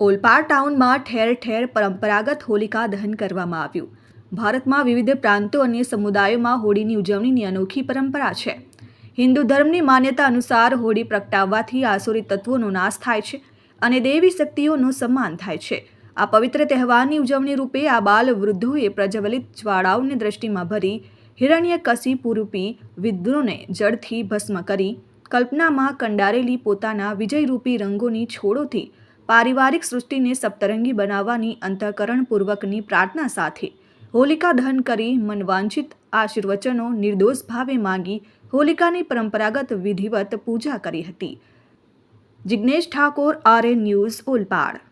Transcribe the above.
ઓલપાડ ટાઉનમાં ઠેર ઠેર પરંપરાગત હોલિકા દહન કરવામાં આવ્યું. ભારતમાં વિવિધ પ્રાંતો અને સમુદાયોમાં હોળીની ઉજવણીની અનોખી પરંપરા છે. હિન્દુ ધર્મની માન્યતા અનુસાર હોળી પ્રગટાવવાથી આસુરી તત્વોનો નાશ થાય છે અને દેવી શક્તિઓનું સન્માન થાય છે. આ પવિત્ર તહેવારની ઉજવણી રૂપે આ બાલ વૃદ્ધોએ પ્રજ્વલિત જ્વાળાઓને દ્રષ્ટિમાં ભરી હિરણ્ય કશિપુરૂપી વિદ્રોને જળથી ભસ્મ કરી કલ્પનામાં કંડારેલી પોતાના વિજયરૂપી રંગોની છોડોથી પારિવારિક સૃષ્ટિને સપ્તરંગી બનાવવાની અંતઃકરણપૂર્વકની પ્રાર્થના સાથે હોલિકા દહન કરી મનવાંછિત આશીર્વચનો નિર્દોષ ભાવે માંગી હોલિકાની પરંપરાગત વિધિવત પૂજા કરી હતી. Jignesh Thakor R A news, Olpad.